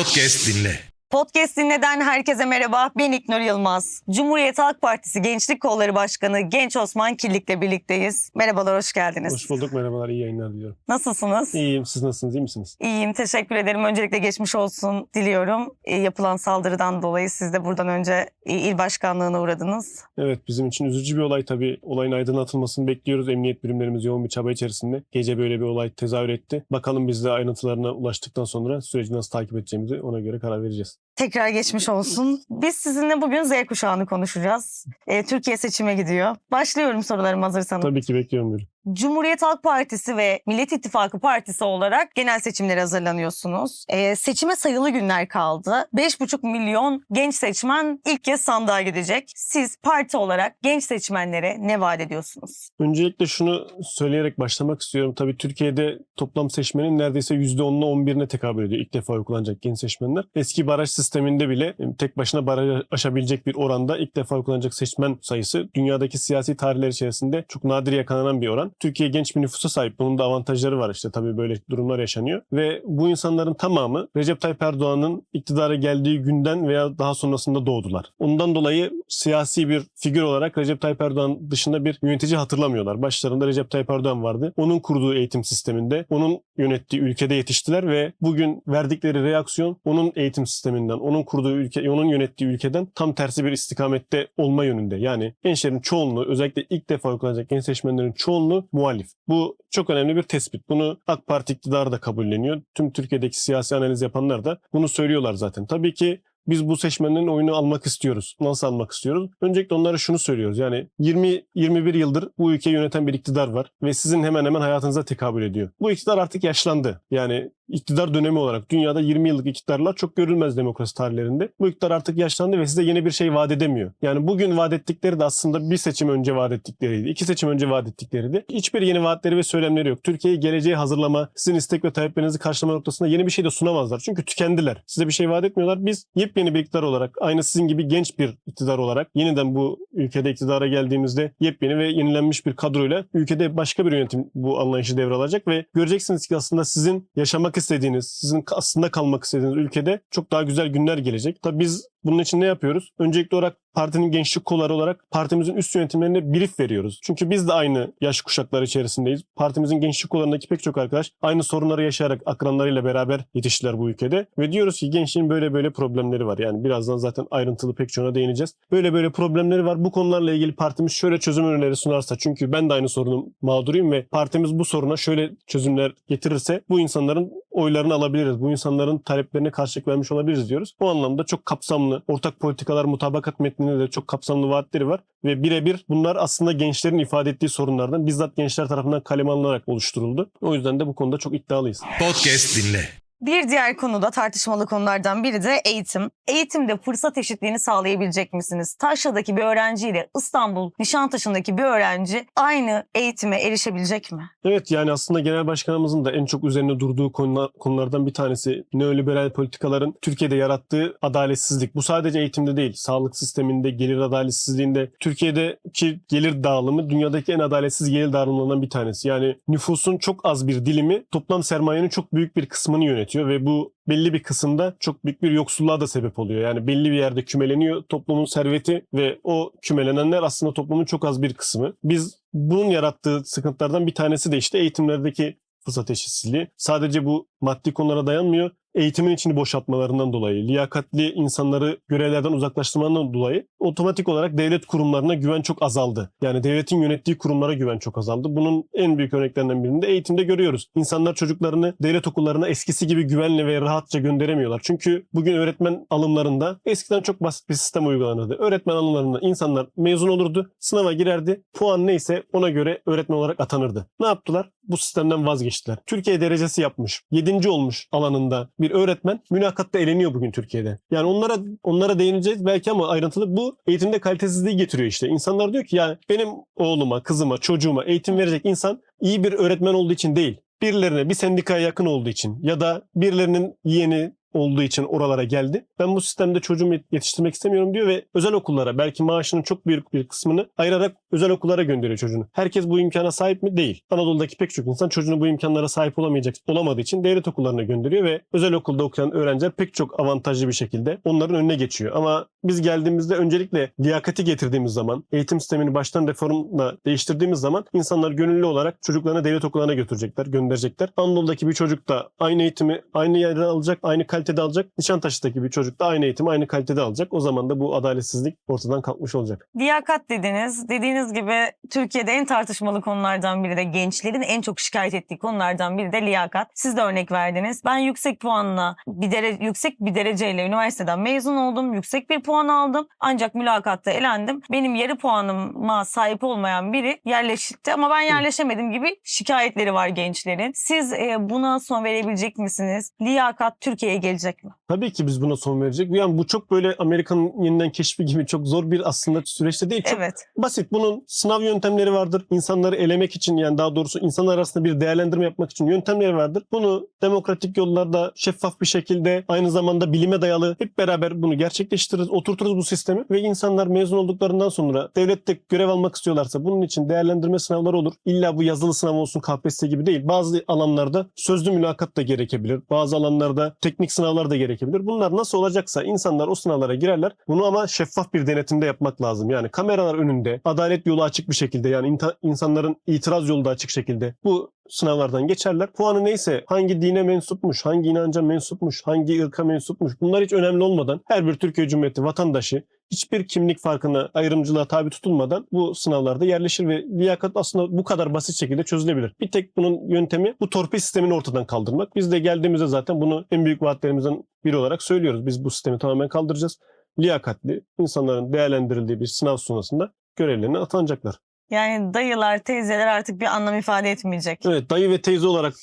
Podcast dinle. Podcast dinleden herkese merhaba. Ben İknur Yılmaz. Cumhuriyet Halk Partisi Gençlik Kolları Başkanı Genç Osman Kirlik'le birlikteyiz. Merhabalar, hoş geldiniz. Hoş bulduk merhabalar iyi yayınlar diliyorum. Nasılsınız? İyiyim siz nasılsınız iyi misiniz? İyiyim, teşekkür ederim. Öncelikle geçmiş olsun diliyorum. E, yapılan saldırıdan dolayı siz de buradan önce e, il başkanlığına uğradınız. Evet bizim için üzücü bir olay tabii. Olayın aydınlatılmasını bekliyoruz. Emniyet birimlerimiz yoğun bir çaba içerisinde. Gece böyle bir olay tezahür etti. Bakalım biz de ayrıntılarına ulaştıktan sonra süreci nasıl takip edeceğimizi ona göre karar vereceğiz. Tekrar geçmiş olsun. Biz sizinle bugün Z kuşağını konuşacağız. E, Türkiye seçime gidiyor. Başlıyorum sorularım hazırsanız. Tabii ki bekliyorum böyle. Cumhuriyet Halk Partisi ve Millet İttifakı Partisi olarak genel seçimlere hazırlanıyorsunuz. Ee, seçime sayılı günler kaldı. 5,5 milyon genç seçmen ilk kez sandığa gidecek. Siz parti olarak genç seçmenlere ne vaat ediyorsunuz? Öncelikle şunu söyleyerek başlamak istiyorum. Tabii Türkiye'de toplam seçmenin neredeyse %10'una 11'ine tekabül ediyor. İlk defa uygulanacak genç seçmenler. Eski baraj sisteminde bile e, tek başına barajı aşabilecek bir oranda ilk defa uygulanacak seçmen sayısı dünyadaki siyasi tarihler içerisinde çok nadir yakalanan bir oran. Türkiye genç bir nüfusa sahip. Bunun da avantajları var işte tabii böyle durumlar yaşanıyor. Ve bu insanların tamamı Recep Tayyip Erdoğan'ın iktidara geldiği günden veya daha sonrasında doğdular. Ondan dolayı siyasi bir figür olarak Recep Tayyip Erdoğan dışında bir yönetici hatırlamıyorlar. Başlarında Recep Tayyip Erdoğan vardı. Onun kurduğu eğitim sisteminde, onun yönettiği ülkede yetiştiler ve bugün verdikleri reaksiyon onun eğitim sisteminden, onun kurduğu ülke, onun yönettiği ülkeden tam tersi bir istikamette olma yönünde. Yani gençlerin çoğunluğu, özellikle ilk defa uygulanacak genç seçmenlerin çoğunluğu muhalif. Bu çok önemli bir tespit. Bunu AK Parti iktidarı da kabulleniyor. Tüm Türkiye'deki siyasi analiz yapanlar da bunu söylüyorlar zaten. Tabii ki biz bu seçmenlerin oyunu almak istiyoruz. Nasıl almak istiyoruz? Öncelikle onlara şunu söylüyoruz. Yani 20-21 yıldır bu ülkeyi yöneten bir iktidar var ve sizin hemen hemen hayatınıza tekabül ediyor. Bu iktidar artık yaşlandı. Yani iktidar dönemi olarak dünyada 20 yıllık iktidarlar çok görülmez demokrasi tarihlerinde. Bu iktidar artık yaşlandı ve size yeni bir şey vaat edemiyor. Yani bugün vaat ettikleri de aslında bir seçim önce vaat ettikleriydi. iki seçim önce vaat ettikleriydi. Hiçbir yeni vaatleri ve söylemleri yok. Türkiye'yi geleceğe hazırlama, sizin istek ve taleplerinizi karşılama noktasında yeni bir şey de sunamazlar. Çünkü tükendiler. Size bir şey vaat etmiyorlar. Biz yepyeni bir iktidar olarak, aynı sizin gibi genç bir iktidar olarak yeniden bu ülkede iktidara geldiğimizde yepyeni ve yenilenmiş bir kadroyla ülkede başka bir yönetim bu anlayışı devralacak ve göreceksiniz ki aslında sizin yaşamak istediğiniz, sizin aslında kalmak istediğiniz ülkede çok daha güzel günler gelecek. Tabii biz bunun için ne yapıyoruz? Öncelikli olarak partinin gençlik kolları olarak partimizin üst yönetimlerine brief veriyoruz. Çünkü biz de aynı yaş kuşakları içerisindeyiz. Partimizin gençlik kollarındaki pek çok arkadaş aynı sorunları yaşayarak akranlarıyla beraber yetiştiler bu ülkede. Ve diyoruz ki gençliğin böyle böyle problemleri var. Yani birazdan zaten ayrıntılı pek çoğuna değineceğiz. Böyle böyle problemleri var. Bu konularla ilgili partimiz şöyle çözüm önerileri sunarsa çünkü ben de aynı sorunun mağduruyum ve partimiz bu soruna şöyle çözümler getirirse bu insanların oylarını alabiliriz. Bu insanların taleplerine karşılık vermiş olabiliriz diyoruz. Bu anlamda çok kapsamlı ortak politikalar mutabakat metninde de çok kapsamlı vaatleri var ve birebir bunlar aslında gençlerin ifade ettiği sorunlardan bizzat gençler tarafından kaleme alınarak oluşturuldu. O yüzden de bu konuda çok iddialıyız. Podcast dinle. Bir diğer konuda tartışmalı konulardan biri de eğitim. Eğitimde fırsat eşitliğini sağlayabilecek misiniz? Taşra'daki bir öğrenciyle İstanbul Nişantaşı'ndaki bir öğrenci aynı eğitime erişebilecek mi? Evet yani aslında genel başkanımızın da en çok üzerine durduğu konular, konulardan bir tanesi neoliberal politikaların Türkiye'de yarattığı adaletsizlik. Bu sadece eğitimde değil, sağlık sisteminde, gelir adaletsizliğinde. Türkiye'deki gelir dağılımı dünyadaki en adaletsiz gelir dağılımlarından bir tanesi. Yani nüfusun çok az bir dilimi toplam sermayenin çok büyük bir kısmını yönetiyor ve bu belli bir kısımda çok büyük bir yoksulluğa da sebep oluyor. Yani belli bir yerde kümeleniyor toplumun serveti ve o kümelenenler aslında toplumun çok az bir kısmı. Biz bunun yarattığı sıkıntılardan bir tanesi de işte eğitimlerdeki fırsat eşitsizliği. Sadece bu maddi konulara dayanmıyor. Eğitimin içini boşaltmalarından dolayı, liyakatli insanları görevlerden uzaklaştırmandan dolayı otomatik olarak devlet kurumlarına güven çok azaldı. Yani devletin yönettiği kurumlara güven çok azaldı. Bunun en büyük örneklerinden birini de eğitimde görüyoruz. İnsanlar çocuklarını devlet okullarına eskisi gibi güvenle ve rahatça gönderemiyorlar. Çünkü bugün öğretmen alımlarında eskiden çok basit bir sistem uygulanırdı. Öğretmen alımlarında insanlar mezun olurdu, sınava girerdi, puan neyse ona göre öğretmen olarak atanırdı. Ne yaptılar? Bu sistemden vazgeçtiler. Türkiye derecesi yapmış. 7. olmuş alanında bir öğretmen mülakatta eleniyor bugün Türkiye'de. Yani onlara onlara değineceğiz belki ama ayrıntılı bu eğitimde kalitesizliği getiriyor işte. İnsanlar diyor ki ya benim oğluma, kızıma, çocuğuma eğitim verecek insan iyi bir öğretmen olduğu için değil. Birilerine bir sendikaya yakın olduğu için ya da birilerinin yeğeni olduğu için oralara geldi. Ben bu sistemde çocuğumu yet- yetiştirmek istemiyorum diyor ve özel okullara belki maaşının çok büyük bir kısmını ayırarak özel okullara gönderiyor çocuğunu. Herkes bu imkana sahip mi? Değil. Anadolu'daki pek çok insan çocuğunu bu imkanlara sahip olamayacak olamadığı için devlet okullarına gönderiyor ve özel okulda okuyan öğrenciler pek çok avantajlı bir şekilde onların önüne geçiyor. Ama biz geldiğimizde öncelikle liyakati getirdiğimiz zaman, eğitim sistemini baştan reformla değiştirdiğimiz zaman insanlar gönüllü olarak çocuklarını devlet okullarına götürecekler, gönderecekler. Anadolu'daki bir çocuk da aynı eğitimi aynı yerden alacak, aynı kalitede alacak. Nişantaşı'daki bir çocuk da aynı eğitimi aynı kalitede alacak. O zaman da bu adaletsizlik ortadan kalkmış olacak. Liyakat dediniz. Dediğiniz gibi Türkiye'de en tartışmalı konulardan biri de gençlerin en çok şikayet ettiği konulardan biri de liyakat. Siz de örnek verdiniz. Ben yüksek puanla bir dere, yüksek bir dereceyle üniversiteden mezun oldum. Yüksek bir puan aldım. Ancak mülakatta elendim. Benim yarı puanıma sahip olmayan biri yerleşti ama ben yerleşemedim gibi şikayetleri var gençlerin. Siz e, buna son verebilecek misiniz? Liyakat Türkiye'ye gelecek mi? Tabii ki biz buna son verecek. Yani bu çok böyle Amerika'nın yeniden keşfi gibi çok zor bir aslında süreçte değil. Çok Evet. basit. Bunun sınav yöntemleri vardır. İnsanları elemek için yani daha doğrusu insanlar arasında bir değerlendirme yapmak için yöntemleri vardır. Bunu demokratik yollarda şeffaf bir şekilde aynı zamanda bilime dayalı hep beraber bunu gerçekleştiririz. Oturturuz bu sistemi ve insanlar mezun olduklarından sonra devlette görev almak istiyorlarsa bunun için değerlendirme sınavları olur. İlla bu yazılı sınav olsun KPSS gibi değil. Bazı alanlarda sözlü mülakat da gerekebilir. Bazı alanlarda teknik sınavlar da gerekebilir. Bunlar nasıl olacaksa insanlar o sınavlara girerler. Bunu ama şeffaf bir denetimde yapmak lazım. Yani kameralar önünde, adalet yolu açık bir şekilde yani insanların itiraz yolu da açık şekilde bu sınavlardan geçerler. Puanı neyse hangi dine mensupmuş, hangi inanca mensupmuş, hangi ırka mensupmuş bunlar hiç önemli olmadan her bir Türkiye Cumhuriyeti vatandaşı hiçbir kimlik farkına, ayrımcılığa tabi tutulmadan bu sınavlarda yerleşir ve liyakat aslında bu kadar basit şekilde çözülebilir. Bir tek bunun yöntemi bu torpil sistemini ortadan kaldırmak. Biz de geldiğimizde zaten bunu en büyük vaatlerimizden biri olarak söylüyoruz. Biz bu sistemi tamamen kaldıracağız. Liyakatli, insanların değerlendirildiği bir sınav sonrasında görevlerine atanacaklar. Yani dayılar, teyzeler artık bir anlam ifade etmeyecek. Evet dayı ve teyze olarak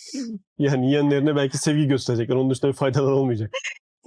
yani yeğenlerine belki sevgi gösterecekler. Onun dışında bir faydalar olmayacak.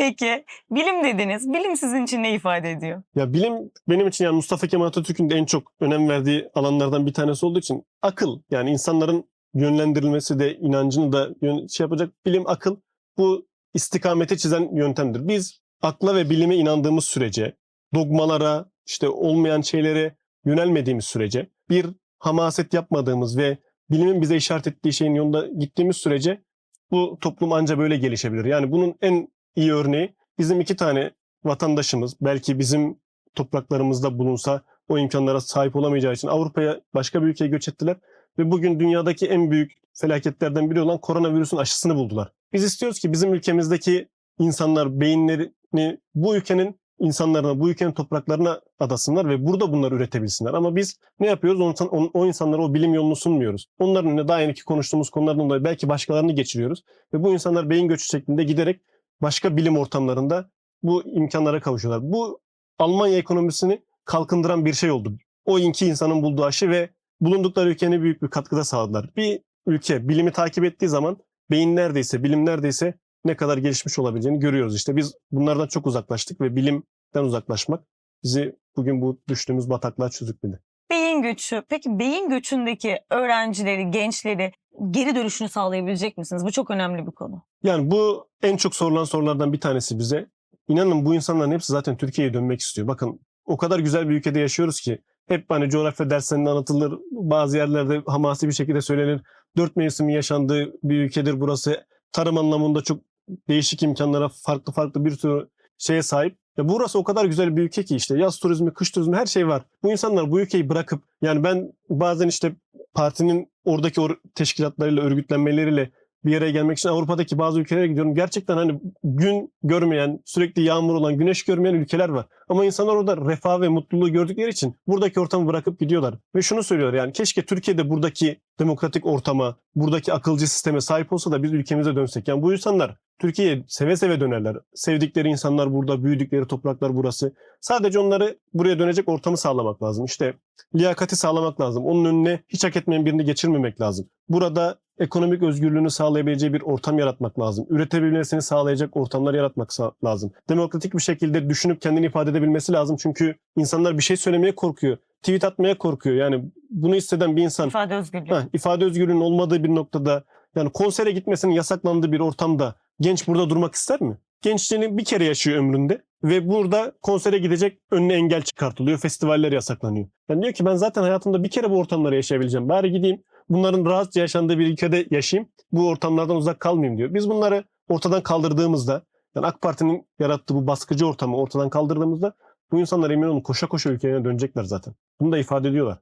Peki bilim dediniz. Bilim sizin için ne ifade ediyor? Ya bilim benim için yani Mustafa Kemal Atatürk'ün de en çok önem verdiği alanlardan bir tanesi olduğu için akıl yani insanların yönlendirilmesi de inancını da şey yapacak bilim akıl bu istikamete çizen yöntemdir. Biz akla ve bilime inandığımız sürece dogmalara işte olmayan şeylere yönelmediğimiz sürece bir hamaset yapmadığımız ve bilimin bize işaret ettiği şeyin yolunda gittiğimiz sürece bu toplum anca böyle gelişebilir. Yani bunun en iyi örneği bizim iki tane vatandaşımız belki bizim topraklarımızda bulunsa o imkanlara sahip olamayacağı için Avrupa'ya başka bir ülkeye göç ettiler ve bugün dünyadaki en büyük felaketlerden biri olan koronavirüsün aşısını buldular. Biz istiyoruz ki bizim ülkemizdeki insanlar beyinlerini bu ülkenin insanlarına, bu ülkenin topraklarına adasınlar ve burada bunları üretebilsinler. Ama biz ne yapıyoruz? O, o, o insanlara o bilim yolunu sunmuyoruz. Onların önüne daha önceki konuştuğumuz konulardan dolayı belki başkalarını geçiriyoruz. Ve bu insanlar beyin göçü şeklinde giderek başka bilim ortamlarında bu imkanlara kavuşuyorlar. Bu Almanya ekonomisini kalkındıran bir şey oldu. O iki insanın bulduğu aşı ve bulundukları ülkene büyük bir katkıda sağladılar. Bir ülke bilimi takip ettiği zaman beyin neredeyse, bilim neredeyse ne kadar gelişmiş olabileceğini görüyoruz. İşte biz bunlardan çok uzaklaştık ve bilimden uzaklaşmak bizi bugün bu düştüğümüz bataklığa sürükledi. Beyin göçü. Peki beyin göçündeki öğrencileri, gençleri geri dönüşünü sağlayabilecek misiniz? Bu çok önemli bir konu. Yani bu en çok sorulan sorulardan bir tanesi bize. İnanın bu insanların hepsi zaten Türkiye'ye dönmek istiyor. Bakın o kadar güzel bir ülkede yaşıyoruz ki hep hani coğrafya derslerinde anlatılır. Bazı yerlerde hamasi bir şekilde söylenir. Dört mevsimin yaşandığı bir ülkedir burası. Tarım anlamında çok değişik imkanlara farklı farklı bir sürü şeye sahip. Ya burası o kadar güzel bir ülke ki işte yaz turizmi, kış turizmi her şey var. Bu insanlar bu ülkeyi bırakıp yani ben bazen işte partinin oradaki or- teşkilatlarıyla, örgütlenmeleriyle bir yere gelmek için Avrupa'daki bazı ülkelere gidiyorum. Gerçekten hani gün görmeyen, sürekli yağmur olan, güneş görmeyen ülkeler var. Ama insanlar orada refah ve mutluluğu gördükleri için buradaki ortamı bırakıp gidiyorlar. Ve şunu söylüyor yani keşke Türkiye'de buradaki demokratik ortama, buradaki akılcı sisteme sahip olsa da biz ülkemize dönsek. Yani bu insanlar Türkiye'ye seve seve dönerler. Sevdikleri insanlar burada, büyüdükleri topraklar burası. Sadece onları buraya dönecek ortamı sağlamak lazım. İşte liyakati sağlamak lazım. Onun önüne hiç hak etmeyen birini geçirmemek lazım. Burada ekonomik özgürlüğünü sağlayabileceği bir ortam yaratmak lazım. Üretebilmesini sağlayacak ortamlar yaratmak lazım. Demokratik bir şekilde düşünüp kendini ifade edebilmesi lazım. Çünkü insanlar bir şey söylemeye korkuyor. Tweet atmaya korkuyor. Yani bunu hisseden bir insan İfade özgürlüğü. Heh, ifade özgürlüğünün olmadığı bir noktada yani konsere gitmesinin yasaklandığı bir ortamda genç burada durmak ister mi? gençliğini bir kere yaşıyor ömründe ve burada konsere gidecek önüne engel çıkartılıyor. Festivaller yasaklanıyor. Yani diyor ki ben zaten hayatımda bir kere bu ortamları yaşayabileceğim. Bari gideyim bunların rahatça yaşandığı bir ülkede yaşayayım. Bu ortamlardan uzak kalmayayım diyor. Biz bunları ortadan kaldırdığımızda yani AK Parti'nin yarattığı bu baskıcı ortamı ortadan kaldırdığımızda bu insanlar emin olun koşa koşa ülkelerine dönecekler zaten. Bunu da ifade ediyorlar.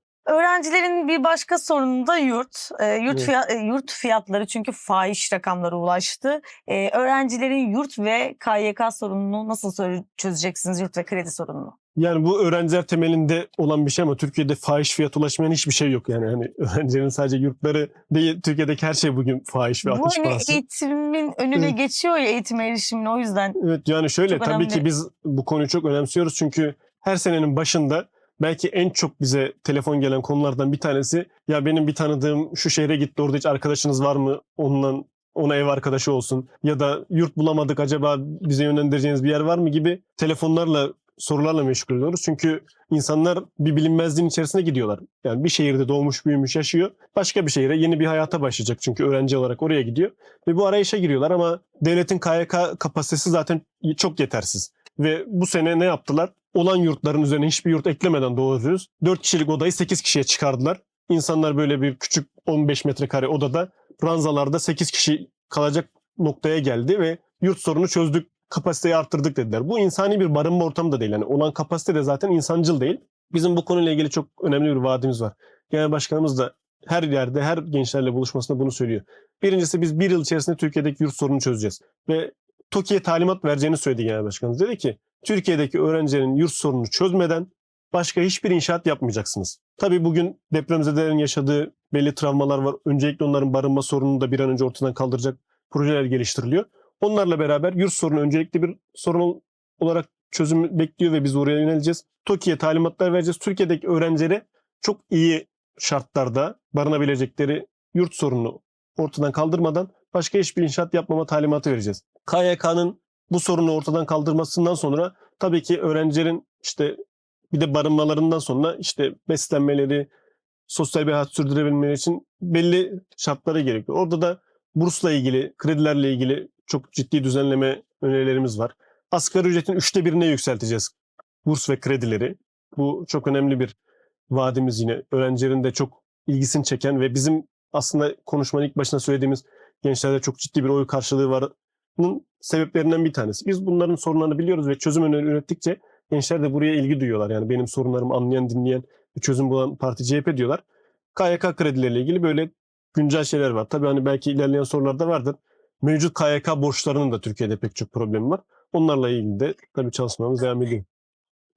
Öğrencilerin bir başka sorunu da yurt. Ee, yurt, Evet. fiyat, e, yurt fiyatları çünkü fahiş rakamlara ulaştı. Ee, öğrencilerin yurt ve KYK sorununu nasıl çözeceksiniz yurt ve kredi sorununu? Yani bu öğrenciler temelinde olan bir şey ama Türkiye'de fahiş fiyat ulaşmayan hiçbir şey yok. Yani hani öğrencilerin sadece yurtları değil Türkiye'deki her şey bugün fahiş ve Bu ateş hani pahası. eğitimin önüne Evet. geçiyor ya eğitim erişimin o yüzden. Evet yani şöyle tabii önemli. ki biz bu konuyu çok önemsiyoruz çünkü her senenin başında belki en çok bize telefon gelen konulardan bir tanesi ya benim bir tanıdığım şu şehre gitti orada hiç arkadaşınız var mı onunla ona ev arkadaşı olsun ya da yurt bulamadık acaba bize yönlendireceğiniz bir yer var mı gibi telefonlarla sorularla meşgul oluyoruz. Çünkü insanlar bir bilinmezliğin içerisine gidiyorlar. Yani bir şehirde doğmuş büyümüş yaşıyor. Başka bir şehire yeni bir hayata başlayacak çünkü öğrenci olarak oraya gidiyor. Ve bu arayışa giriyorlar ama devletin KYK kapasitesi zaten çok yetersiz. Ve bu sene ne yaptılar? Olan yurtların üzerine hiçbir yurt eklemeden doğruyoruz. 4 kişilik odayı 8 kişiye çıkardılar. İnsanlar böyle bir küçük 15 metrekare odada ranzalarda 8 kişi kalacak noktaya geldi ve yurt sorunu çözdük, kapasiteyi arttırdık dediler. Bu insani bir barınma ortamı da değil. Yani olan kapasite de zaten insancıl değil. Bizim bu konuyla ilgili çok önemli bir vaadimiz var. Genel Başkanımız da her yerde, her gençlerle buluşmasında bunu söylüyor. Birincisi biz bir yıl içerisinde Türkiye'deki yurt sorununu çözeceğiz. Ve TOKİ'ye talimat vereceğini söyledi Genel Başkanımız. Dedi ki Türkiye'deki öğrencilerin yurt sorununu çözmeden başka hiçbir inşaat yapmayacaksınız. Tabii bugün depremzedelerin yaşadığı belli travmalar var. Öncelikle onların barınma sorununu da bir an önce ortadan kaldıracak projeler geliştiriliyor. Onlarla beraber yurt sorunu öncelikli bir sorun ol- olarak çözüm bekliyor ve biz oraya yöneleceğiz. TOKİ'ye talimatlar vereceğiz. Türkiye'deki öğrencilere çok iyi şartlarda barınabilecekleri yurt sorununu ortadan kaldırmadan başka hiçbir inşaat yapmama talimatı vereceğiz. KYK'nın bu sorunu ortadan kaldırmasından sonra tabii ki öğrencilerin işte bir de barınmalarından sonra işte beslenmeleri, sosyal bir hayat sürdürebilmeleri için belli şartlara gerekiyor. Orada da bursla ilgili, kredilerle ilgili çok ciddi düzenleme önerilerimiz var. Asgari ücretin üçte birine yükselteceğiz burs ve kredileri. Bu çok önemli bir vaadimiz yine. Öğrencilerin de çok ilgisini çeken ve bizim aslında konuşmanın ilk başına söylediğimiz gençlerde çok ciddi bir oy karşılığı varının sebeplerinden bir tanesi. Biz bunların sorunlarını biliyoruz ve çözüm öneri ürettikçe gençler de buraya ilgi duyuyorlar. Yani benim sorunlarımı anlayan, dinleyen, çözüm bulan parti CHP diyorlar. KYK kredileriyle ilgili böyle güncel şeyler var. Tabii hani belki ilerleyen sorularda vardır. Mevcut KYK borçlarının da Türkiye'de pek çok problemi var. Onlarla ilgili de tabii çalışmamız devam ediyor.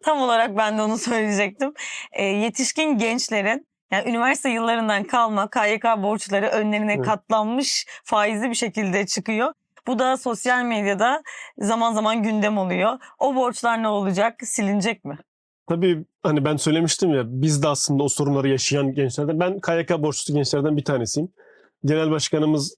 Tam olarak ben de onu söyleyecektim. Ee, yetişkin gençlerin yani üniversite yıllarından kalma KYK borçları önlerine Evet. katlanmış faizli bir şekilde çıkıyor. Bu da sosyal medyada zaman zaman gündem oluyor. O borçlar ne olacak? Silinecek mi? Tabii hani ben söylemiştim ya biz de aslında o sorunları yaşayan gençlerden. Ben KYK borçlusu gençlerden bir tanesiyim. Genel başkanımız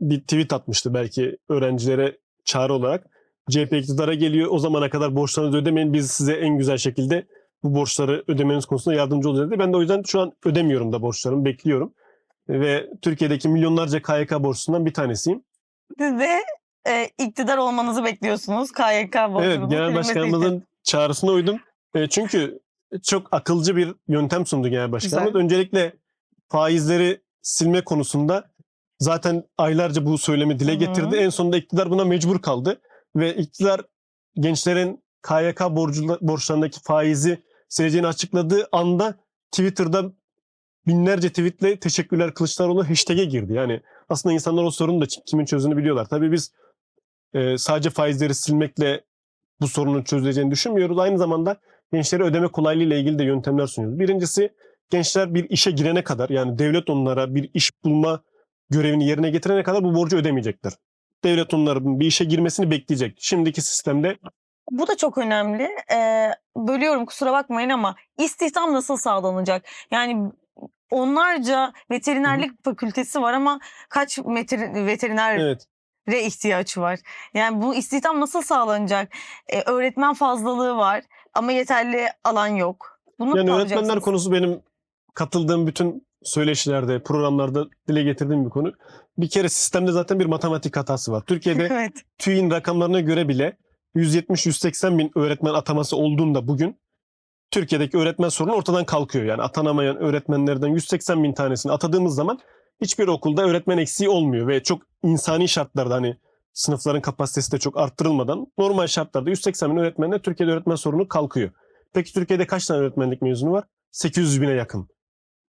bir tweet atmıştı belki öğrencilere çağrı olarak. CHP iktidara geliyor o zamana kadar borçlarınızı ödemeyin biz size en güzel şekilde bu borçları ödemeniz konusunda yardımcı olacağız dedi. Ben de o yüzden şu an ödemiyorum da borçlarımı bekliyorum. Ve Türkiye'deki milyonlarca KYK borçlusundan bir tanesiyim. Siz de e, iktidar olmanızı bekliyorsunuz KYK borcunun Evet, genel silinmesi için. başkanımızın çağrısına uydum. E, çünkü çok akılcı bir yöntem sundu genel başkanımız. Güzel. Öncelikle faizleri silme konusunda zaten aylarca bu söylemi dile getirdi. En sonunda iktidar buna mecbur kaldı ve iktidar gençlerin KYK borcu, borçlarındaki faizi sileceğini açıkladığı anda Twitter'da binlerce tweetle teşekkürler Kılıçdaroğlu hashtag'e girdi. Yani aslında insanlar o sorunu da kimin çözdüğünü biliyorlar. Tabii biz e, sadece faizleri silmekle bu sorunun çözüleceğini düşünmüyoruz. Aynı zamanda gençlere ödeme kolaylığı ile ilgili de yöntemler sunuyoruz. Birincisi gençler bir işe girene kadar yani devlet onlara bir iş bulma görevini yerine getirene kadar bu borcu ödemeyecekler. Devlet onların bir işe girmesini bekleyecek. Şimdiki sistemde Bu da çok önemli. Ee, bölüyorum kusura bakmayın ama istihdam nasıl sağlanacak? Yani onlarca veterinerlik fakültesi var ama kaç meter, veterinere evet ihtiyaç var? Yani bu istihdam nasıl sağlanacak? Ee, öğretmen fazlalığı var ama yeterli alan yok. Bunu yani öğretmenler konusu benim katıldığım bütün söyleşilerde, programlarda dile getirdiğim bir konu. Bir kere sistemde zaten bir matematik hatası var. Türkiye'de evet. TÜİ'nin rakamlarına göre bile 170-180 bin öğretmen ataması olduğunda bugün Türkiye'deki öğretmen sorunu ortadan kalkıyor. Yani atanamayan öğretmenlerden 180 bin tanesini atadığımız zaman hiçbir okulda öğretmen eksiği olmuyor ve çok insani şartlarda hani sınıfların kapasitesi de çok arttırılmadan normal şartlarda 180 bin öğretmenle Türkiye'de öğretmen sorunu kalkıyor. Peki Türkiye'de kaç tane öğretmenlik mezunu var? 800 bine yakın.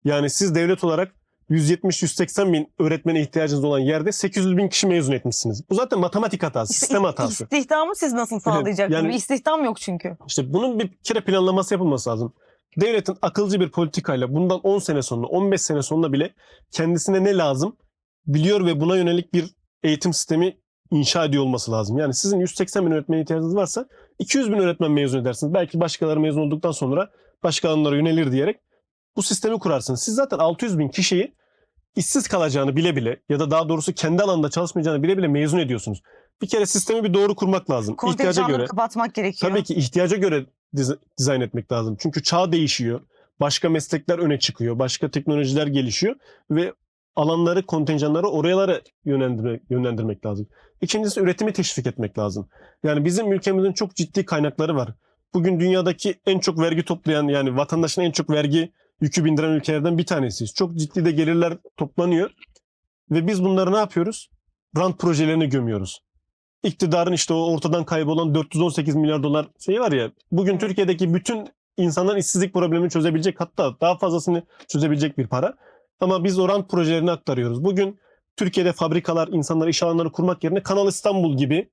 Yani siz devlet olarak 170-180 bin öğretmene ihtiyacınız olan yerde 800 bin kişi mezun etmişsiniz. Bu zaten matematik hatası, İşte sistem is- hatası. İstihdamı siz nasıl sağlayacaksınız? yani- İstihdam yok çünkü. İşte bunun bir kere planlaması yapılması lazım. Devletin akılcı bir politikayla bundan 10 sene sonra, 15 sene sonra bile kendisine ne lazım biliyor ve buna yönelik bir eğitim sistemi inşa ediyor olması lazım. Yani sizin 180 bin öğretmene ihtiyacınız varsa 200 bin öğretmen mezun edersiniz. Belki başkaları mezun olduktan sonra başka alanlara yönelir diyerek bu sistemi kurarsınız. Siz zaten 600 bin kişiyi işsiz kalacağını bile bile ya da daha doğrusu kendi alanında çalışmayacağını bile bile mezun ediyorsunuz. Bir kere sistemi bir doğru kurmak lazım. İhtiyaca göre. kapatmak gerekiyor. Tabii ki ihtiyaca göre diz- dizayn etmek lazım. Çünkü çağ değişiyor. Başka meslekler öne çıkıyor. Başka teknolojiler gelişiyor ve alanları, kontenjanları oralara yönlendirmek, yönlendirmek lazım. İkincisi üretimi teşvik etmek lazım. Yani bizim ülkemizin çok ciddi kaynakları var. Bugün dünyadaki en çok vergi toplayan yani vatandaşın en çok vergi yükü bindiren ülkelerden bir tanesiyiz. Çok ciddi de gelirler toplanıyor. Ve biz bunları ne yapıyoruz? Rant projelerini gömüyoruz iktidarın işte o ortadan kaybolan 418 milyar dolar şeyi var ya. Bugün. Türkiye'deki bütün insanların işsizlik problemini çözebilecek hatta daha fazlasını çözebilecek bir para. Ama biz o rant projelerini aktarıyoruz. Bugün Türkiye'de fabrikalar, insanlar iş alanları kurmak yerine Kanal İstanbul gibi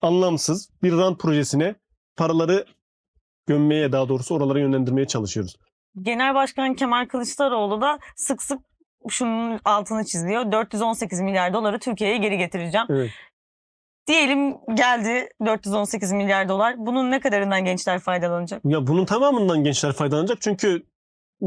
anlamsız bir rant projesine paraları gömmeye daha doğrusu oralara yönlendirmeye çalışıyoruz. Genel Başkan Kemal Kılıçdaroğlu da sık sık şunun altını çiziyor. 418 milyar doları Türkiye'ye geri getireceğim. Evet. Diyelim geldi 418 milyar dolar. Bunun ne kadarından gençler faydalanacak? Ya bunun tamamından gençler faydalanacak. Çünkü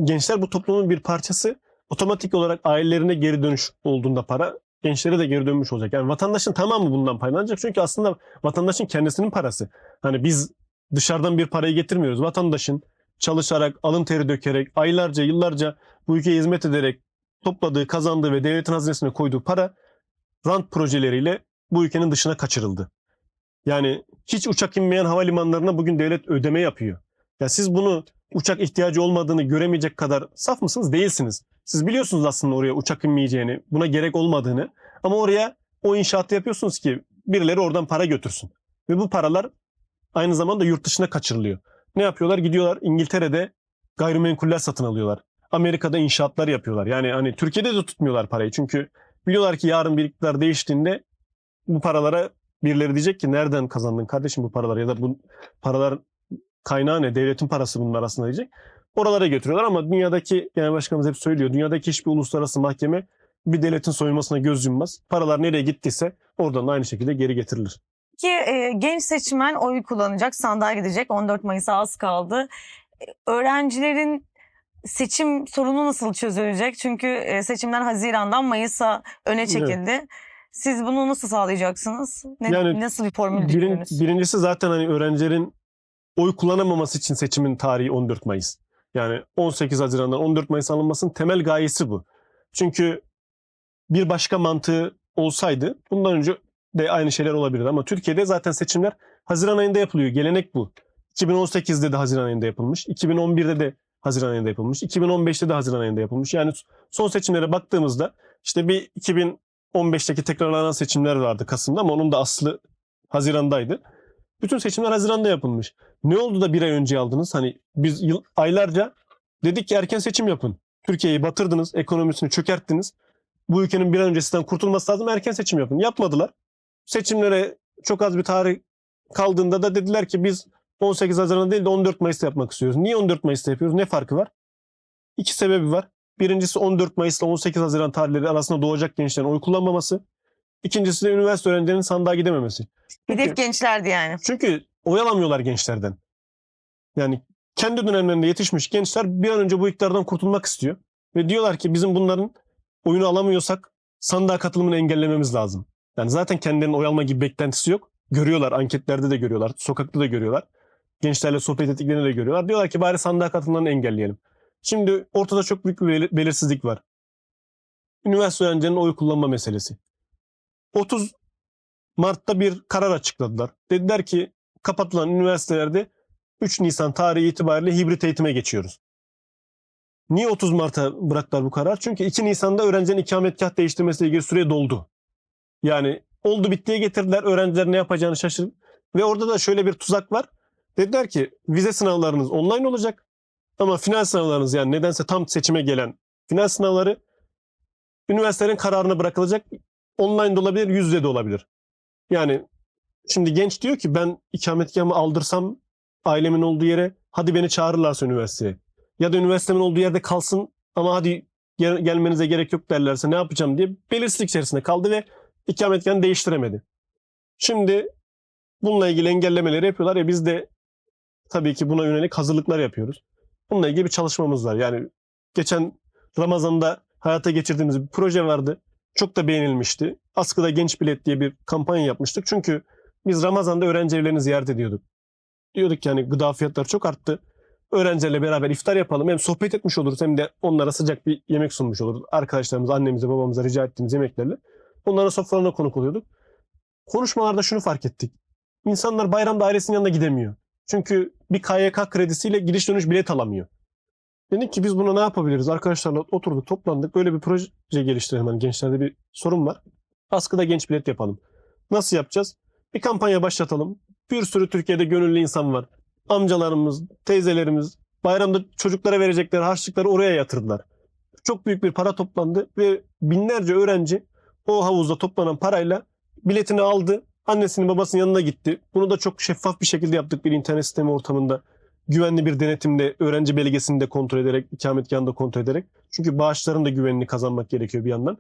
gençler bu toplumun bir parçası. Otomatik olarak ailelerine geri dönüş olduğunda para gençlere de geri dönmüş olacak. Yani vatandaşın tamamı bundan faydalanacak. Çünkü aslında vatandaşın kendisinin parası. Hani biz dışarıdan bir parayı getirmiyoruz. Vatandaşın çalışarak, alın teri dökerek, aylarca, yıllarca bu ülkeye hizmet ederek topladığı, kazandığı ve devletin hazinesine koyduğu para rant projeleriyle bu ülkenin dışına kaçırıldı. Yani hiç uçak inmeyen havalimanlarına bugün devlet ödeme yapıyor. Ya siz bunu uçak ihtiyacı olmadığını göremeyecek kadar saf mısınız? Değilsiniz. Siz biliyorsunuz aslında oraya uçak inmeyeceğini, buna gerek olmadığını. Ama oraya o inşaatı yapıyorsunuz ki birileri oradan para götürsün. Ve bu paralar aynı zamanda yurt dışına kaçırılıyor. Ne yapıyorlar? Gidiyorlar İngiltere'de gayrimenkuller satın alıyorlar. Amerika'da inşaatlar yapıyorlar. Yani hani Türkiye'de de tutmuyorlar parayı. Çünkü biliyorlar ki yarın bir değiştiğinde bu paralara birileri diyecek ki nereden kazandın kardeşim bu paraları ya da bu paralar kaynağı ne? Devletin parası bunlar aslında diyecek. Oralara götürüyorlar ama dünyadaki genel başkanımız hep söylüyor. Dünyadaki hiçbir uluslararası mahkeme bir devletin soyulmasına göz yummaz. Paralar nereye gittiyse oradan da aynı şekilde geri getirilir. Ki e, genç seçmen oy kullanacak, sandığa gidecek. 14 Mayıs'a az kaldı. E, Öğrencilerin seçim sorunu nasıl çözülecek? Çünkü e, seçimler Haziran'dan Mayıs'a öne çekildi. Siz bunu nasıl sağlayacaksınız? Ne, Yani nasıl bir formül Birin, birincisi zaten hani öğrencilerin oy kullanamaması için seçimin tarihi 14 Mayıs. Yani 18 Haziran'dan 14 Mayıs alınmasının temel gayesi bu. Çünkü bir başka mantığı olsaydı bundan önce de aynı şeyler olabilirdi. Ama Türkiye'de zaten seçimler Haziran ayında yapılıyor. Gelenek bu. 2018'de de Haziran ayında yapılmış. 2011'de de Haziran ayında yapılmış. 2015'te de Haziran ayında yapılmış. Yani son seçimlere baktığımızda işte bir 2015'teki tekrarlanan seçimler vardı Kasım'da ama onun da aslı Haziran'daydı. Bütün seçimler Haziran'da yapılmış. Ne oldu da bir ay önce aldınız? Hani biz yıl, aylarca dedik ki erken seçim yapın. Türkiye'yi batırdınız, ekonomisini çökerttiniz. Bu ülkenin bir an öncesinden kurtulması lazım, erken seçim yapın. Yapmadılar. Seçimlere çok az bir tarih kaldığında da dediler ki biz 18 Haziran değil de 14 Mayıs'ta yapmak istiyoruz. Niye 14 Mayıs'ta yapıyoruz? Ne farkı var? İki sebebi var. Birincisi 14 Mayıs ile 18 Haziran tarihleri arasında doğacak gençlerin oy kullanmaması. İkincisi de üniversite öğrencilerinin sandığa gidememesi. Hedef gençlerdi yani. Çünkü oyalamıyorlar gençlerden. Yani kendi dönemlerinde yetişmiş gençler bir an önce bu iktidardan kurtulmak istiyor. Ve diyorlar ki bizim bunların oyunu alamıyorsak sandığa katılımını engellememiz lazım. Yani zaten kendilerinin oy alma gibi beklentisi yok. Görüyorlar, anketlerde de görüyorlar, sokakta da görüyorlar. Gençlerle sohbet ettiklerini de görüyorlar. Diyorlar ki bari sandığa katılımlarını engelleyelim. Şimdi ortada çok büyük bir belir- belirsizlik var. Üniversite öğrencilerinin oy kullanma meselesi. 30 Mart'ta bir karar açıkladılar. Dediler ki kapatılan üniversitelerde 3 Nisan tarihi itibariyle hibrit eğitime geçiyoruz. Niye 30 Mart'a bıraktılar bu karar? Çünkü 2 Nisan'da öğrencilerin ikametgah değiştirmesiyle ilgili süre doldu. Yani oldu bittiye getirdiler. Öğrenciler ne yapacağını şaşırdı. Ve orada da şöyle bir tuzak var. Dediler ki vize sınavlarınız online olacak. Ama final sınavlarınız yani nedense tam seçime gelen final sınavları üniversitelerin kararına bırakılacak. Online de olabilir, yüz yüze de olabilir. Yani şimdi genç diyor ki ben ikametgahımı aldırsam ailemin olduğu yere hadi beni çağırırlarsa üniversiteye. Ya da üniversitemin olduğu yerde kalsın ama hadi gel- gelmenize gerek yok derlerse ne yapacağım diye belirsizlik içerisinde kaldı ve ikametgahını değiştiremedi. Şimdi bununla ilgili engellemeleri yapıyorlar ya biz de tabii ki buna yönelik hazırlıklar yapıyoruz. Bununla ilgili bir çalışmamız var. Yani geçen Ramazan'da hayata geçirdiğimiz bir proje vardı. Çok da beğenilmişti. Askıda Genç Bilet diye bir kampanya yapmıştık. Çünkü biz Ramazan'da öğrenci evlerini ziyaret ediyorduk. Diyorduk yani gıda fiyatları çok arttı. Öğrencilerle beraber iftar yapalım. Hem sohbet etmiş oluruz hem de onlara sıcak bir yemek sunmuş oluruz. Arkadaşlarımız, annemize, babamıza rica ettiğimiz yemeklerle. Onların sofralarına konuk oluyorduk. Konuşmalarda şunu fark ettik. İnsanlar bayramda ailesinin yanına gidemiyor. Çünkü bir KYK kredisiyle gidiş dönüş bilet alamıyor. Dedik ki biz buna ne yapabiliriz? Arkadaşlarla oturduk, toplandık. Böyle bir proje geliştirelim. Hani gençlerde bir sorun var. Askıda genç bilet yapalım. Nasıl yapacağız? Bir kampanya başlatalım. Bir sürü Türkiye'de gönüllü insan var. Amcalarımız, teyzelerimiz bayramda çocuklara verecekleri harçlıkları oraya yatırdılar. Çok büyük bir para toplandı ve binlerce öğrenci o havuzda toplanan parayla biletini aldı. Annesinin babasının yanına gitti. Bunu da çok şeffaf bir şekilde yaptık bir internet sistemi ortamında. Güvenli bir denetimle öğrenci belgesini de kontrol ederek, ikametgahını da kontrol ederek. Çünkü bağışların da güvenini kazanmak gerekiyor bir yandan.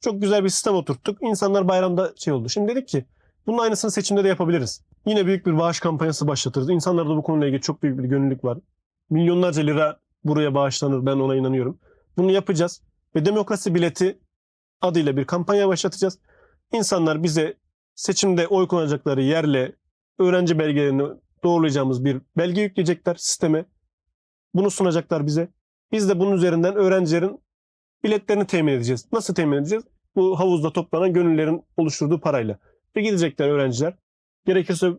Çok güzel bir sistem oturttuk. İnsanlar bayramda şey oldu. Şimdi dedik ki bunun aynısını seçimde de yapabiliriz. Yine büyük bir bağış kampanyası başlatırız. İnsanlarda bu konuyla ilgili çok büyük bir gönüllülük var. Milyonlarca lira buraya bağışlanır. Ben ona inanıyorum. Bunu yapacağız. Ve demokrasi bileti adıyla bir kampanya başlatacağız. İnsanlar bize seçimde oy kullanacakları yerle öğrenci belgelerini doğrulayacağımız bir belge yükleyecekler sisteme. Bunu sunacaklar bize. Biz de bunun üzerinden öğrencilerin biletlerini temin edeceğiz. Nasıl temin edeceğiz? Bu havuzda toplanan gönüllerin oluşturduğu parayla. Ve gidecekler öğrenciler. Gerekirse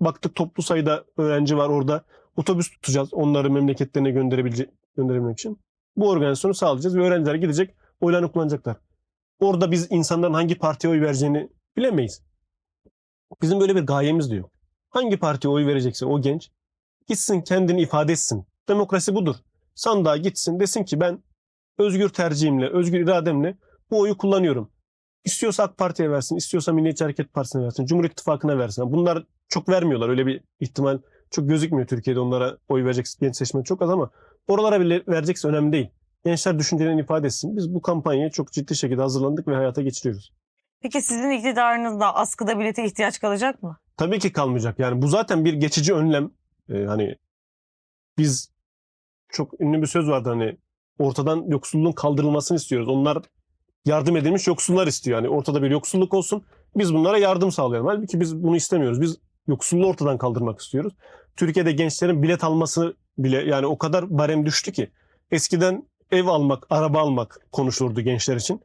baktık toplu sayıda öğrenci var orada. Otobüs tutacağız onları memleketlerine gönderebilecek, gönderebilmek için. Bu organizasyonu sağlayacağız ve öğrenciler gidecek oylarını kullanacaklar. Orada biz insanların hangi partiye oy vereceğini bilemeyiz. Bizim böyle bir gayemiz de yok. Hangi partiye oy verecekse o genç gitsin kendini ifade etsin. Demokrasi budur. Sandığa gitsin desin ki ben özgür tercihimle, özgür irademle bu oyu kullanıyorum. İstiyorsa AK Parti'ye versin, istiyorsa Milliyetçi Hareket Partisi'ne versin, Cumhur İttifakı'na versin. Bunlar çok vermiyorlar. Öyle bir ihtimal çok gözükmüyor Türkiye'de onlara oy verecek genç seçmen çok az ama oralara bile verecekse önemli değil. Gençler düşüncelerini ifade etsin. Biz bu kampanyaya çok ciddi şekilde hazırlandık ve hayata geçiriyoruz. Peki sizin iktidarınızda askıda bilete ihtiyaç kalacak mı? Tabii ki kalmayacak. Yani bu zaten bir geçici önlem. Ee, hani biz çok ünlü bir söz vardı hani ortadan yoksulluğun kaldırılmasını istiyoruz. Onlar yardım edilmiş yoksullar istiyor. Yani ortada bir yoksulluk olsun. Biz bunlara yardım sağlayalım. Halbuki biz bunu istemiyoruz. Biz yoksulluğu ortadan kaldırmak istiyoruz. Türkiye'de gençlerin bilet alması bile yani o kadar barem düştü ki eskiden ev almak, araba almak konuşulurdu gençler için.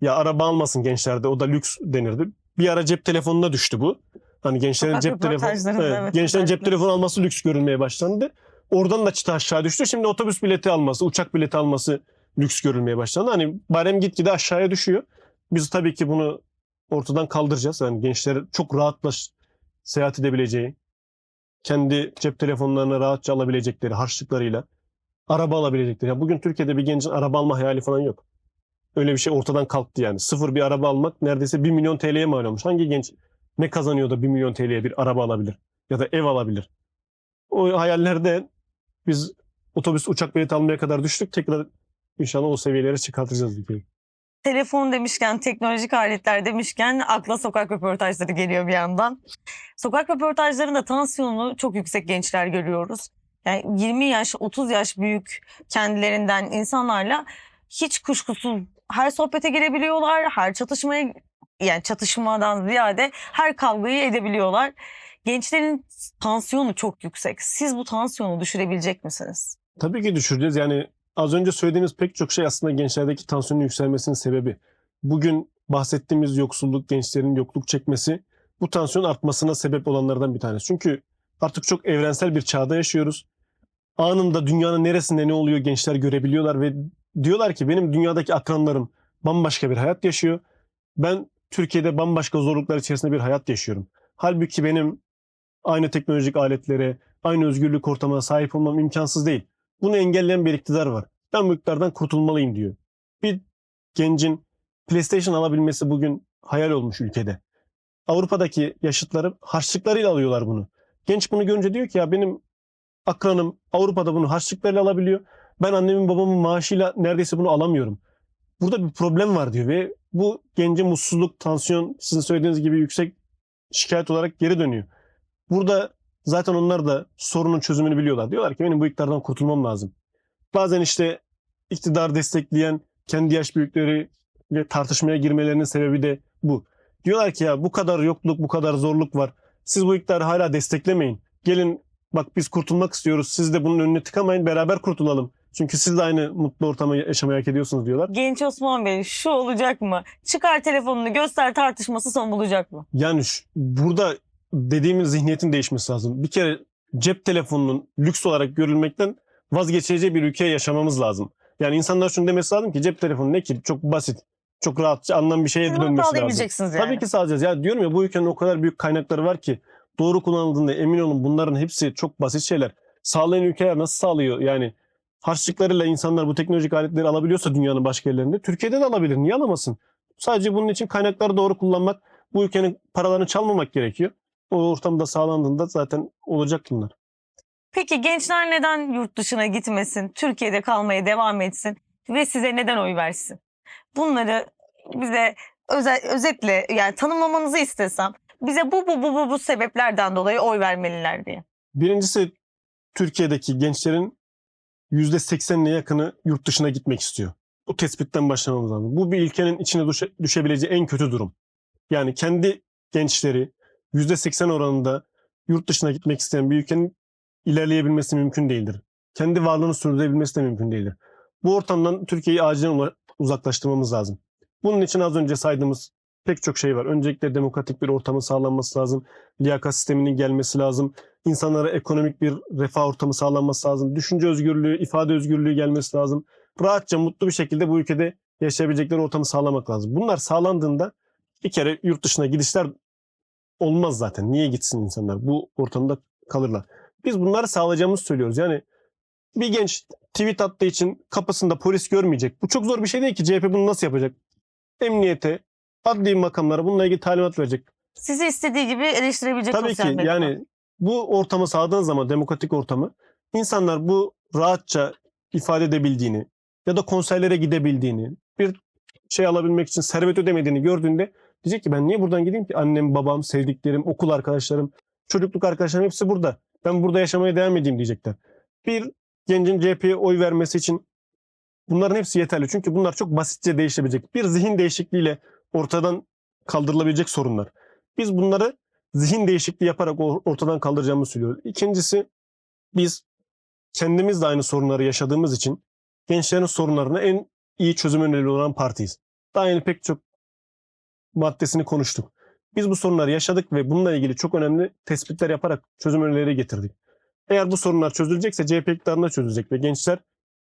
Ya araba almasın gençlerde o da lüks denirdi. Bir ara cep telefonuna düştü bu. Hani gençlerin Sokak cep telefonu evet, evet, gençlerin cep telefonu alması lüks görülmeye başlandı. Oradan da çıta aşağı düştü. Şimdi otobüs bileti alması, uçak bileti alması lüks görülmeye başlandı. Hani barem gitgide aşağıya düşüyor. Biz tabii ki bunu ortadan kaldıracağız. Yani gençler çok rahatla seyahat edebileceği, kendi cep telefonlarını rahatça alabilecekleri harçlıklarıyla araba alabilecekleri. Ya bugün Türkiye'de bir gencin araba alma hayali falan yok. Öyle bir şey ortadan kalktı yani. Sıfır bir araba almak neredeyse 1 milyon TL'ye mal olmuş. Hangi genç ne kazanıyor da 1 milyon TL'ye bir araba alabilir? Ya da ev alabilir? O hayallerde biz otobüs uçak bileti almaya kadar düştük. Tekrar inşallah o seviyelere çıkartacağız ülkeyi. Telefon demişken, teknolojik aletler demişken akla sokak röportajları geliyor bir yandan. Sokak röportajlarında tansiyonu çok yüksek gençler görüyoruz. Yani 20 yaş, 30 yaş büyük kendilerinden insanlarla hiç kuşkusuz her sohbete girebiliyorlar, her çatışmaya yani çatışmadan ziyade her kavgayı edebiliyorlar. Gençlerin tansiyonu çok yüksek. Siz bu tansiyonu düşürebilecek misiniz? Tabii ki düşüreceğiz. Yani az önce söylediğimiz pek çok şey aslında gençlerdeki tansiyonun yükselmesinin sebebi. Bugün bahsettiğimiz yoksulluk, gençlerin yokluk çekmesi bu tansiyon artmasına sebep olanlardan bir tanesi. Çünkü artık çok evrensel bir çağda yaşıyoruz. Anında dünyanın neresinde ne oluyor gençler görebiliyorlar ve diyorlar ki benim dünyadaki akranlarım bambaşka bir hayat yaşıyor. Ben Türkiye'de bambaşka zorluklar içerisinde bir hayat yaşıyorum. Halbuki benim aynı teknolojik aletlere, aynı özgürlük ortamına sahip olmam imkansız değil. Bunu engelleyen bir iktidar var. Ben bu iktidardan kurtulmalıyım diyor. Bir gencin PlayStation alabilmesi bugün hayal olmuş ülkede. Avrupa'daki yaşıtları harçlıklarıyla alıyorlar bunu. Genç bunu görünce diyor ki ya benim akranım Avrupa'da bunu harçlıklarıyla alabiliyor. Ben annemin babamın maaşıyla neredeyse bunu alamıyorum. Burada bir problem var diyor ve bu gence mutsuzluk, tansiyon sizin söylediğiniz gibi yüksek şikayet olarak geri dönüyor. Burada zaten onlar da sorunun çözümünü biliyorlar. Diyorlar ki benim bu iktidardan kurtulmam lazım. Bazen işte iktidar destekleyen kendi yaş büyükleri ve tartışmaya girmelerinin sebebi de bu. Diyorlar ki ya bu kadar yokluk, bu kadar zorluk var. Siz bu iktidarı hala desteklemeyin. Gelin bak biz kurtulmak istiyoruz. Siz de bunun önüne tıkamayın. Beraber kurtulalım. Çünkü siz de aynı mutlu ortamı yaşamayı hak ediyorsunuz diyorlar. Genç Osman Bey şu olacak mı? Çıkar telefonunu göster tartışması son bulacak mı? Yani şu- burada dediğimiz zihniyetin değişmesi lazım. Bir kere cep telefonunun lüks olarak görülmekten vazgeçeceği bir ülkeye yaşamamız lazım. Yani insanlar şunu demesi lazım ki cep telefonu ne ki çok basit, çok rahatça alınan bir şeye Siz dönmesi lazım. yani. Tabii ki sağlayacağız. Ya diyorum ya bu ülkenin o kadar büyük kaynakları var ki doğru kullanıldığında emin olun bunların hepsi çok basit şeyler. Sağlayan ülkeler nasıl sağlıyor? Yani harçlıklarıyla insanlar bu teknolojik aletleri alabiliyorsa dünyanın başka yerlerinde Türkiye'de de alabilir. Niye alamasın? Sadece bunun için kaynakları doğru kullanmak, bu ülkenin paralarını çalmamak gerekiyor. O ortamda sağlandığında zaten olacak bunlar. Peki gençler neden yurt dışına gitmesin, Türkiye'de kalmaya devam etsin ve size neden oy versin? Bunları bize öze- özetle yani tanımlamanızı istesem bize bu bu bu bu bu sebeplerden dolayı oy vermeliler diye. Birincisi Türkiye'deki gençlerin %80'ine yakını yurt dışına gitmek istiyor. Bu tespitten başlamamız lazım. Bu bir ülkenin içine düşe- düşebileceği en kötü durum. Yani kendi gençleri %80 oranında yurt dışına gitmek isteyen bir ülkenin ilerleyebilmesi mümkün değildir. Kendi varlığını sürdürebilmesi de mümkün değildir. Bu ortamdan Türkiye'yi acilen uzaklaştırmamız lazım. Bunun için az önce saydığımız pek çok şey var. Öncelikle demokratik bir ortamın sağlanması lazım. Liyakat sisteminin gelmesi lazım insanlara ekonomik bir refah ortamı sağlanması lazım. Düşünce özgürlüğü, ifade özgürlüğü gelmesi lazım. Rahatça, mutlu bir şekilde bu ülkede yaşayabilecekleri ortamı sağlamak lazım. Bunlar sağlandığında bir kere yurt dışına gidişler olmaz zaten. Niye gitsin insanlar? Bu ortamda kalırlar. Biz bunları sağlayacağımızı söylüyoruz. Yani bir genç tweet attığı için kapısında polis görmeyecek. Bu çok zor bir şey değil ki. CHP bunu nasıl yapacak? Emniyete, adli makamlara bununla ilgili talimat verecek. Sizi istediği gibi eleştirebilecek Tabii ki medyadan. yani bu ortamı sağladığın zaman demokratik ortamı insanlar bu rahatça ifade edebildiğini ya da konserlere gidebildiğini bir şey alabilmek için servet ödemediğini gördüğünde diyecek ki ben niye buradan gideyim ki annem babam sevdiklerim okul arkadaşlarım çocukluk arkadaşlarım hepsi burada ben burada yaşamaya devam edeyim diyecekler. Bir gencin CHP'ye oy vermesi için bunların hepsi yeterli çünkü bunlar çok basitçe değişebilecek bir zihin değişikliğiyle ortadan kaldırılabilecek sorunlar. Biz bunları zihin değişikliği yaparak ortadan kaldıracağımızı söylüyoruz. İkincisi biz kendimiz de aynı sorunları yaşadığımız için gençlerin sorunlarına en iyi çözüm önerileri olan partiyiz. Daha yeni pek çok maddesini konuştuk. Biz bu sorunları yaşadık ve bununla ilgili çok önemli tespitler yaparak çözüm önerileri getirdik. Eğer bu sorunlar çözülecekse CHP iktidarında çözülecek ve gençler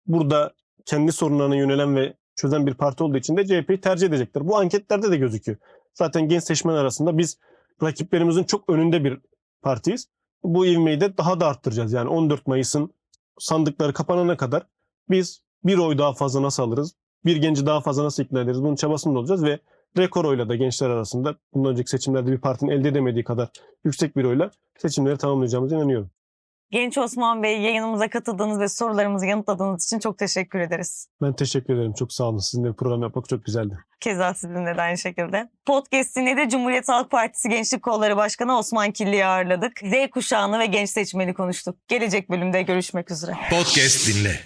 burada kendi sorunlarına yönelen ve çözen bir parti olduğu için de CHP'yi tercih edecekler. Bu anketlerde de gözüküyor. Zaten genç seçmen arasında biz rakiplerimizin çok önünde bir partiyiz. Bu ivmeyi de daha da arttıracağız. Yani 14 Mayıs'ın sandıkları kapanana kadar biz bir oy daha fazla nasıl alırız? Bir genci daha fazla nasıl ikna ederiz? Bunun çabasında olacağız ve rekor oyla da gençler arasında bundan önceki seçimlerde bir partinin elde edemediği kadar yüksek bir oyla seçimleri tamamlayacağımıza inanıyorum. Genç Osman Bey yayınımıza katıldığınız ve sorularımızı yanıtladığınız için çok teşekkür ederiz. Ben teşekkür ederim. Çok sağ olun. Sizinle bir program yapmak çok güzeldi. Keza sizinle de aynı şekilde. Podcast'ine de Cumhuriyet Halk Partisi Gençlik Kolları Başkanı Osman Kirli'yi ağırladık. Z kuşağını ve genç seçmeni konuştuk. Gelecek bölümde görüşmek üzere. Podcast dinle.